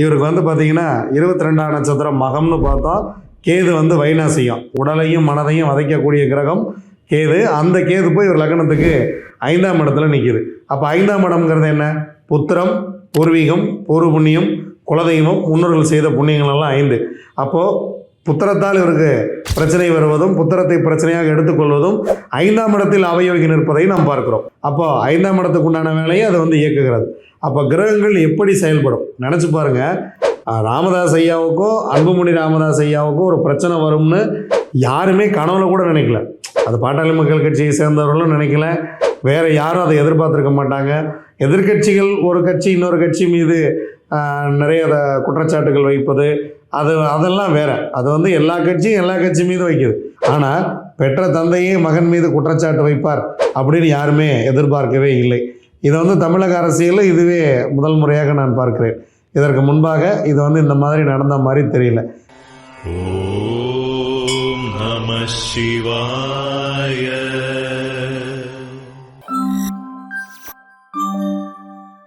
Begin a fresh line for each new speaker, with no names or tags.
இவருக்கு வந்து பார்த்தீங்கன்னா இருபத்தி ரெண்டாம் நட்சத்திரம் மகம்னு பார்த்தா கேது வந்து வைநாசியம் உடலையும் மனதையும் வதைக்கக்கூடிய கிரகம் கேது. அந்த கேது போய் ஒரு லக்னத்துக்கு ஐந்தாம் இடத்துல நிற்கிது அப்போ ஐந்தாம் இடம்ங்கிறது என்ன? புத்திரம் பூர்வீகம் பூர்வ புண்ணியம் குலதெய்வம் முன்னோர்கள் செய்த புண்ணியங்கள் எல்லாம் ஐந்து. அப்போது புத்திரத்தால் இவருக்கு பிரச்சனை வருவதும் புத்திரத்தை பிரச்சனையாக எடுத்துக்கொள்வதும் ஐந்தாம் இடத்தில் அவயோகி நிற்பதை நாம் பார்க்கிறோம். அப்போ ஐந்தாம் இடத்துக்கு உண்டான வேலையை அதை வந்து இயக்குகிறது. அப்போ கிரகங்கள் எப்படி செயல்படும்? நினச்சி பாருங்க. ராமதாஸ் ஐயாவுக்கும் அன்புமணி ராமதாஸ் ஐயாவுக்கும் ஒரு பிரச்சனை வரும்னு யாருமே கனவுல கூட நினைக்கல. அது பாட்டாளி மக்கள் கட்சியை சேர்ந்தவர்களும் நினைக்கல. வேற யாரும் அதை எதிர்பார்த்துருக்க மாட்டாங்க. எதிர்க்கட்சிகள் ஒரு கட்சி இன்னொரு கட்சி மீது நிறைய குற்றச்சாட்டுகள் வைப்பது அது அதெல்லாம் வேற. அது வந்து எல்லா கட்சியும் எல்லா கட்சி மீது வைக்குது. ஆனால் பெற்ற தந்தையே மகன் மீது குற்றச்சாட்டு வைப்பார் அப்படின்னு யாருமே எதிர்பார்க்கவே இல்லை. இதை வந்து தமிழக அரசியலில் இதுவே முதல் முறையாக நான் பார்க்கிறேன். இதற்கு முன்பாக இது வந்து இந்த மாதிரி நடந்த மாதிரி தெரியல.
ஓம் நம சிவாய.